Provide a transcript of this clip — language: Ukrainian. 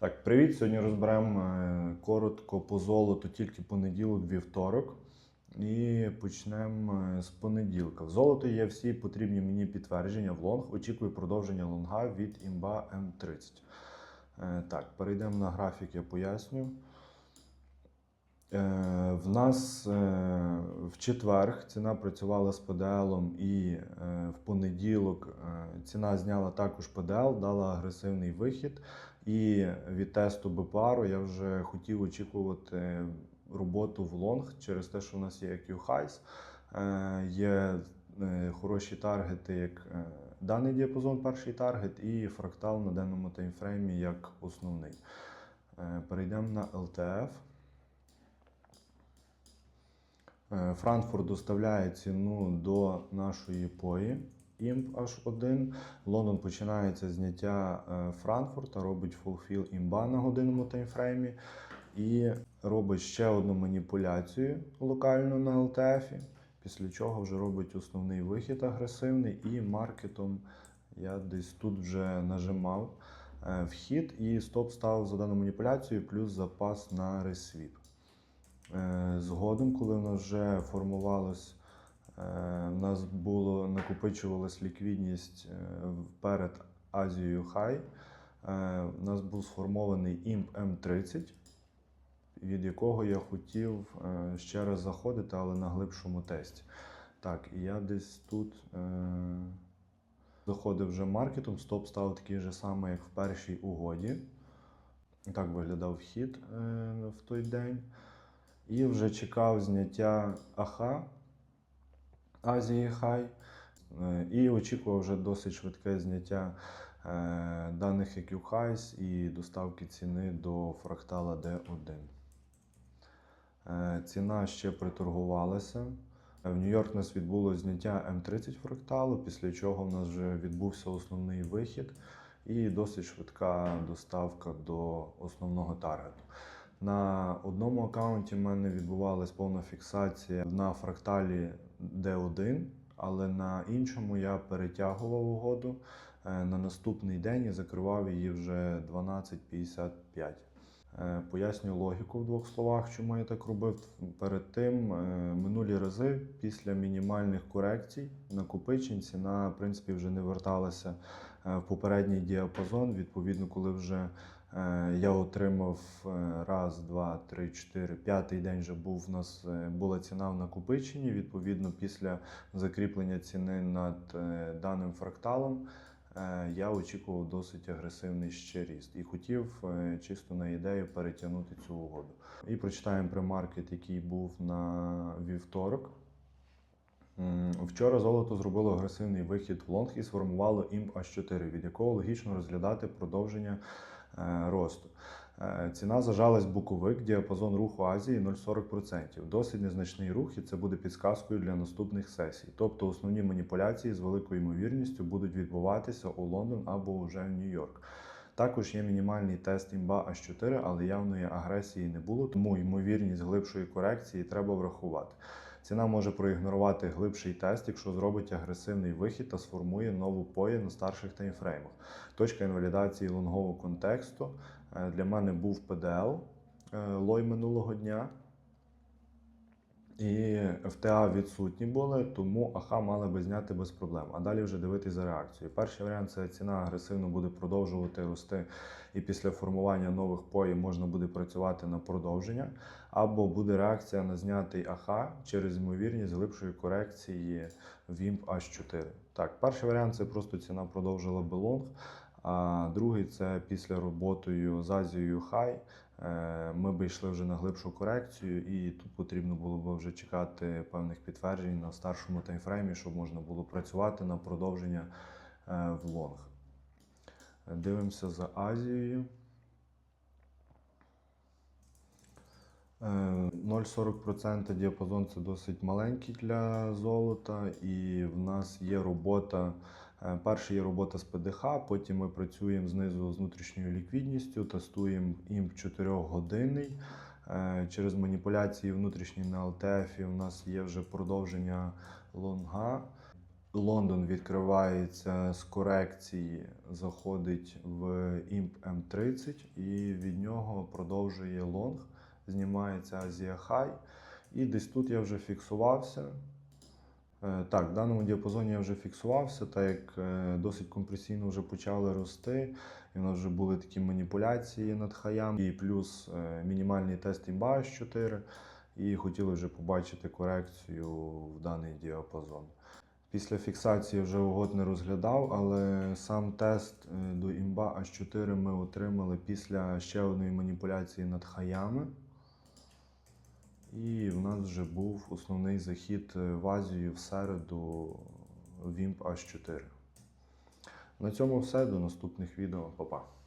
Так, привіт. Сьогодні розберемо е, коротко по золоту тільки понеділок, вівторок. І почнемо е, з понеділка. В золото є всі потрібні мені підтвердження в лонг. Очікую продовження лонга від імба М30. Е, Так, перейдемо на графік, я поясню. В нас в четвер ціна працювала з ПДЛ і в понеділок ціна зняла також ПДЛ, дала агресивний вихід. І від тесту БПАРу я вже хотів очікувати роботу в лонг через те, що в нас є EQ Highs, е, є е, хороші таргети, як е, даний діапазон, перший таргет, і фрактал на денному таймфреймі як основний. Перейдемо на LTF. Франкфурт доставляє ціну до нашої пої. Імп H1. Лондон починається зняття е, Франкфурта, робить фулфіл імба на годинному таймфреймі і робить ще одну маніпуляцію локально на LTF, після чого вже робить основний вихід агресивний і маркетом я десь тут вже нажимав е, вхід і стоп ставив за дану маніпуляцію, плюс запас на ресвіп. Е, Згодом, коли в нас вже формувалось, е, в нас було накопичувалась ліквідність е, перед Азією Хай, е, в нас був сформований імп М30, від якого я хотів е, ще раз заходити, але на глибшому тесті. Так, і я десь тут е, заходив вже маркетом, стоп став такий же самий, як в першій угоді. Так виглядав вхід е, в той день. І вже чекав зняття АХА Азії Хай. Е, І очікував вже досить швидке зняття е, даних EQ і доставки ціни до фрактала D1. Е, Ціна ще приторгувалася. В Нью-Йорк нас відбулося зняття М30 фракталу, після чого в нас вже відбувся основний вихід і досить швидка доставка до основного таргету. На одному аккаунті в мене відбувалась повна фіксація на фракталі D1, але на іншому я перетягував угоду е, на наступний день і закривав її вже 12.55. Е, Поясню логіку в двох словах, чому я так робив. Перед тим е, минулі рази після мінімальних корекцій накопичень ціна в принципі вже не верталася в попередній діапазон. Відповідно, коли вже я отримав е, раз, два, три, чотири, п'ятий день вже був у нас е, була ціна в накопиченні. Відповідно, після закріплення ціни над е, даним фракталом. Е, Я очікував досить агресивний ще ріст і хотів е, чисто на ідею перетягнути цю угоду. І прочитаємо премаркет, який був на вівторок. Вчора золото зробило агресивний вихід в лонг і сформувало імп H4, від якого логічно розглядати продовження е, росту. Е, Ціна зажалась в боковик, діапазон руху Азії 0,40%. Досить незначний рух, і це буде підсказкою для наступних сесій. Тобто основні маніпуляції з великою ймовірністю будуть відбуватися у Лондон або вже в Нью-Йорк. Також є мінімальний тест імба H4, але явної агресії не було, тому ймовірність глибшої корекції треба врахувати. Ціна може проігнорувати глибший тест, якщо зробить агресивний вихід та сформує нову пої на старших таймфреймах. Точка інвалідації лонгового контексту е, для мене був PDL е, лой минулого дня. І ФТА відсутні були, тому АХА мали би зняти без проблем. А далі вже дивитись за реакцією. Перший варіант це ціна агресивно буде продовжувати рости, і після формування нових поїв можна буде працювати на продовження, або буде реакція на знятий АХА через ймовірність глибшої корекції в імп H4. Так, перший варіант це просто ціна продовжила белонг. А другий це після роботою з Азією Хай. Е, Ми би йшли вже на глибшу корекцію, і тут потрібно було б вже чекати певних підтверджень на старшому таймфреймі, щоб можна було працювати на продовження е, в лонг. Дивимося за Азією. Е, 0,40% діапазон це досить маленький для золота, і в нас є робота. Е, Перше є робота з ПДХ, потім ми працюємо знизу з внутрішньою ліквідністю, тестуємо імп 4-годинний. Е, Через маніпуляції внутрішні на LTF у нас є вже продовження лонга. Лондон відкривається з корекції, заходить в імп М30 і від нього продовжує лонг, знімається Азія Хай. І десь тут я вже фіксувався. Е, Так, в даному діапазоні я вже фіксувався, так як е, досить компресійно вже почали рости, і в нас вже були такі маніпуляції над хаям, і плюс е, мінімальний тест імба H4, і хотіли вже побачити корекцію в даний діапазон. Після фіксації вже угод не розглядав, але сам тест до імба H4 ми отримали після ще одної маніпуляції над хаями. І в нас вже був основний захід е, в Азію в середу Вімп імп H4. На цьому все. До наступних відео. Па-па.